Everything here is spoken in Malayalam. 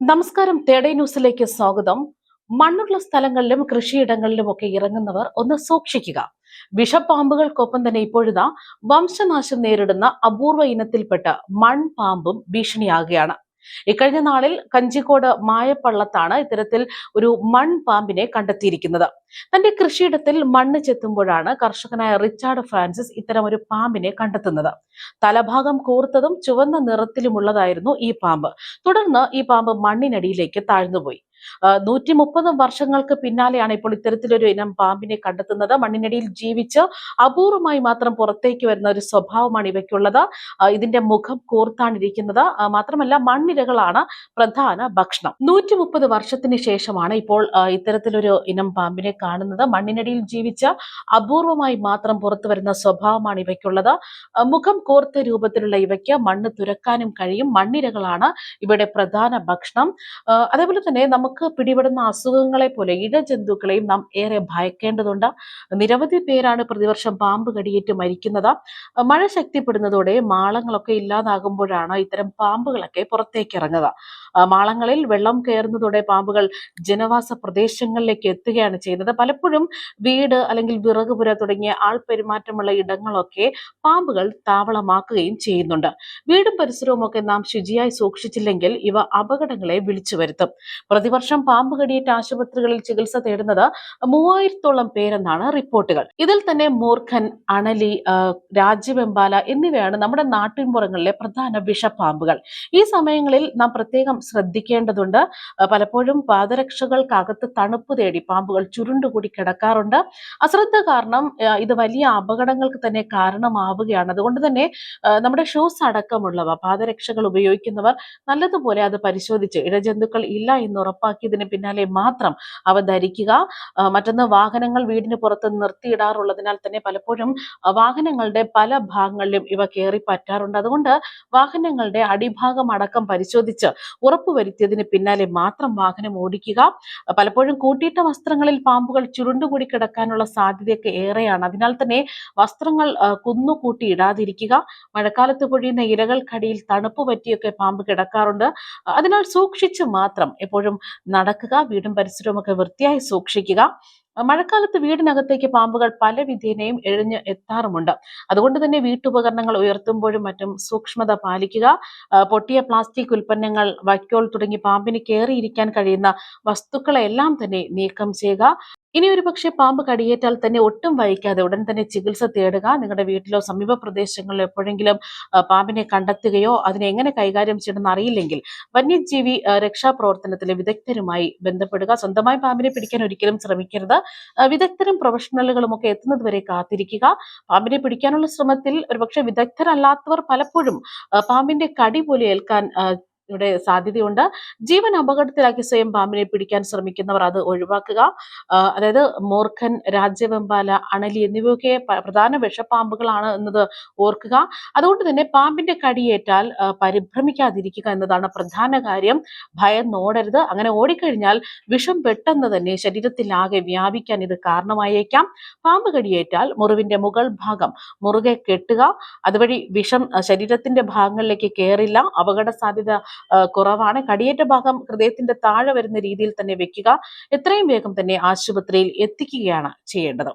നമസ്കാരം. തേടേ ന്യൂസിലേക്ക് സ്വാഗതം. മണ്ണുള്ള സ്ഥലങ്ങളിലും കൃഷിയിടങ്ങളിലും ഒക്കെ ഇറങ്ങുന്നവർ ഒന്ന് സൂക്ഷിക്കുക. വിഷപ്പാമ്പുകൾക്കൊപ്പം തന്നെ ഇപ്പോഴിതാ വംശനാശം നേരിടുന്ന അപൂർവ ഇനത്തിൽപ്പെട്ട മൺപാമ്പും ഭീഷണിയാകുകയാണ്. ഇക്കഴിഞ്ഞ നാളിൽ കഞ്ചിക്കോട് മായപ്പള്ളത്താണ് ഇത്തരത്തിൽ ഒരു മൺപാമ്പിനെ കണ്ടെത്തിയിരിക്കുന്നത്. തന്റെ കൃഷിയിടത്തിൽ മണ്ണ് ചെത്തുമ്പോഴാണ് കർഷകനായ റിച്ചാർഡ് ഫ്രാൻസിസ് ഇത്തരം ഒരു പാമ്പിനെ കണ്ടെത്തുന്നത്. തലഭാഗം കൂർത്തതും ചുവന്ന നിറത്തിലുമുള്ളതായിരുന്നു ഈ പാമ്പ്. തുടർന്ന് ഈ പാമ്പ് മണ്ണിനടിയിലേക്ക് താഴ്ന്നുപോയി. നൂറ്റി മുപ്പത് വർഷങ്ങൾക്ക് പിന്നാലെയാണ് ഇപ്പോൾ ഇത്തരത്തിലൊരു ഇനം പാമ്പിനെ കണ്ടെത്തുന്നത്. മണ്ണിനടിയിൽ ജീവിച്ച് അപൂർവമായി മാത്രം പുറത്തേക്ക് വരുന്ന ഒരു സ്വഭാവമാണ് ഇവയ്ക്കുള്ളത്. ഇതിന്റെ മുഖം കോർത്താണിരിക്കുന്നത്. മാത്രമല്ല മണ്ണിരകളാണ് പ്രധാന ഭക്ഷണം. നൂറ്റി മുപ്പത് വർഷത്തിന് ശേഷമാണ് ഇപ്പോൾ ഇത്തരത്തിലൊരു ഇനം പാമ്പിനെ കാണുന്നത്. മണ്ണിനടിയിൽ ജീവിച്ച അപൂർവമായി മാത്രം പുറത്തു വരുന്ന സ്വഭാവമാണ് ഇവയ്ക്കുള്ളത്. മുഖം കോർത്ത രൂപത്തിലുള്ള ഇവയ്ക്ക് മണ്ണ് തുരക്കാനും കഴിയും. മണ്ണിരകളാണ് ഇവയുടെ പ്രധാന ഭക്ഷണം. അതേപോലെ തന്നെ നമുക്ക് നമുക്ക് പിടിപെടുന്ന അസുഖങ്ങളെ പോലെ ഇഴജന്തുക്കളെയും നാം ഏറെ ഭയക്കേണ്ടതുണ്ട്. നിരവധി പേരാണ് പ്രതിവർഷം പാമ്പ് കടിയേറ്റ് മരിക്കുന്നത്. മഴ ശക്തിപ്പെടുന്നതോടെ മാളങ്ങളൊക്കെ ഇല്ലാതാകുമ്പോഴാണ് ഇത്തരം പാമ്പുകളൊക്കെ പുറത്തേക്ക് ഇറങ്ങുക. മാളങ്ങളിൽ വെള്ളം കയറുന്നതോടെ പാമ്പുകൾ ജനവാസ പ്രദേശങ്ങളിലേക്ക് എത്തുകയാണ് ചെയ്യുന്നത്. പലപ്പോഴും വീട് അല്ലെങ്കിൽ വിറകുപുര തുടങ്ങിയ ആൾ പെരുമാറ്റമുള്ള ഇടങ്ങളൊക്കെ പാമ്പുകൾ താവളമാക്കുകയും ചെയ്യുന്നുണ്ട്. വീടും പരിസരവും ഒക്കെ നാം ശുചിയായി സൂക്ഷിച്ചില്ലെങ്കിൽ ഇവ അപകടങ്ങളെ വിളിച്ചു വരുത്തും. പ്രതിവർഷം വർഷം പാമ്പ് കടിയേറ്റ ആശുപത്രികളിൽ ചികിത്സ തേടുന്നത് മൂവായിരത്തോളം പേരെന്നാണ് റിപ്പോർട്ടുകൾ. ഇതിൽ തന്നെ മൂർഖൻ അണലി രാജ്യവെമ്പാല എന്നിവയാണ് നമ്മുടെ നാട്ടിൻപുറങ്ങളിലെ പ്രധാന വിഷപ്പാമ്പുകൾ. ഈ സമയങ്ങളിൽ നാം പ്രത്യേകം ശ്രദ്ധിക്കേണ്ടതുണ്ട്. പലപ്പോഴും പാദരക്ഷകൾക്കകത്ത് തണുപ്പ് തേടി പാമ്പുകൾ ചുരുണ്ടുകൂടി കിടക്കാറുണ്ട്. അശ്രദ്ധ കാരണം ഇത് വലിയ അപകടങ്ങൾക്ക് തന്നെ കാരണമാവുകയാണ്. അതുകൊണ്ട് തന്നെ നമ്മുടെ ഷൂസ് അടക്കമുള്ളവ പാദരക്ഷകൾ ഉപയോഗിക്കുന്നവർ നല്ലതുപോലെ അത് പരിശോധിച്ച് ഇഴജന്തുക്കൾ ഇല്ല എന്ന് ഉറപ്പാക്കി ഉറപ്പാക്കിയതിന് പിന്നാലെ മാത്രം അവ ധരിക്കുക. മറ്റൊന്ന് വാഹനങ്ങൾ വീടിന് പുറത്ത് നിർത്തിയിടാറുള്ളതിനാൽ തന്നെ പലപ്പോഴും വാഹനങ്ങളുടെ പല ഭാഗങ്ങളിലും ഇവ കയറി പറ്റാറുണ്ട്. അതുകൊണ്ട് വാഹനങ്ങളുടെ അടിഭാഗം അടക്കം പരിശോധിച്ച് ഉറപ്പുവരുത്തിയതിന് പിന്നാലെ മാത്രം വാഹനം ഓടിക്കുക. പലപ്പോഴും കൂട്ടിയിട്ട വസ്ത്രങ്ങളിൽ പാമ്പുകൾ ചുരുണ്ടുകൂടി കിടക്കാനുള്ള സാധ്യതയൊക്കെ ഏറെയാണ്. അതിനാൽ തന്നെ വസ്ത്രങ്ങൾ കുന്നുകൂട്ടി ഇടാതിരിക്കുക. മഴക്കാലത്ത് പൊഴിയുന്ന ഇരകൾക്കടിയിൽ തണുപ്പ് പറ്റിയൊക്കെ പാമ്പ് കിടക്കാറുണ്ട്. അതിനാൽ സൂക്ഷിച്ച് മാത്രം എപ്പോഴും നടക്കുക വീടും പരിസരവും ഒക്കെ വൃത്തിയായി സൂക്ഷിക്കുക. മഴക്കാലത്ത് വീടിനകത്തേക്ക് പാമ്പുകൾ പല വിധേനയും എഴിഞ്ഞ് എത്താറുമുണ്ട്. അതുകൊണ്ട് തന്നെ വീട്ടുപകരണങ്ങൾ ഉയർത്തുമ്പോഴും മറ്റും സൂക്ഷ്മത പാലിക്കുക. പൊട്ടിയ പ്ലാസ്റ്റിക് ഉൽപ്പന്നങ്ങൾ വൈക്കോൽ തുടങ്ങി പാമ്പിന് കയറിയിരിക്കാൻ കഴിയുന്ന വസ്തുക്കളെല്ലാം തന്നെ നീക്കം ചെയ്യുക. ഇനി ഒരു പക്ഷേ പാമ്പ് കടിയേറ്റാൽ തന്നെ ഒട്ടും വൈകാതെ ഉടൻ തന്നെ ചികിത്സ തേടുക. നിങ്ങളുടെ വീട്ടിലോ സമീപ പ്രദേശങ്ങളിലോ എപ്പോഴെങ്കിലും പാമ്പിനെ കണ്ടെത്തുകയോ അതിനെ എങ്ങനെ കൈകാര്യം ചെയ്യണമെന്ന് അറിയില്ലെങ്കിൽ വന്യജീവി രക്ഷാപ്രവർത്തനത്തിലെ വിദഗ്ധരുമായി ബന്ധപ്പെടുക. സ്വന്തമായി പാമ്പിനെ പിടിക്കാൻ ഒരിക്കലും ശ്രമിക്കരുത്. വിദഗ്ധരും പ്രൊഫഷണലുകളും ഒക്കെ എത്തുന്നത് വരെ കാത്തിരിക്കുക. പാമ്പിനെ പിടിക്കാനുള്ള ശ്രമത്തിൽ ഒരുപക്ഷെ വിദഗ്ധരല്ലാത്തവർ പലപ്പോഴും പാമ്പിന്റെ കടി പോലെ ഏൽക്കാൻ ഇവിടെ സാധ്യതയുണ്ട്. ജീവൻ അപകടത്തിലാക്കി സ്വയം പാമ്പിനെ പിടിക്കാൻ ശ്രമിക്കുന്നവർ അത് ഒഴിവാക്കുക. അതായത് മൂർഖൻ രാജ്യവെമ്പാല അണലി എന്നിവയൊക്കെ പ്രധാന വിഷപ്പാമ്പുകളാണ് എന്നത് ഓർക്കുക. അതുകൊണ്ട് തന്നെ പാമ്പിന്റെ കടിയേറ്റാൽ പരിഭ്രമിക്കാതിരിക്കുക എന്നതാണ് പ്രധാന കാര്യം. ഭയം നോടരുത്. അങ്ങനെ ഓടിക്കഴിഞ്ഞാൽ വിഷം പെട്ടെന്ന് തന്നെ ശരീരത്തിലാകെ വ്യാപിക്കാൻ ഇത് കാരണമായേക്കാം. പാമ്പ് കടിയേറ്റാൽ മുറിവിന്റെ മുകൾ ഭാഗം മുറുകെ കെട്ടുക. അതുവഴി വിഷം ശരീരത്തിന്റെ ഭാഗങ്ങളിലേക്ക് കയറില്ല അപകട സാധ്യത കുറവാണ്. കടിയേറ്റ ഭാഗം ഹൃദയത്തിന്റെ താഴെ വരുന്ന രീതിയിൽ തന്നെ വെക്കുക. എത്രയും വേഗം തന്നെ ആശുപത്രിയിൽ എത്തിക്കുകയാണ് ചെയ്യേണ്ടത്.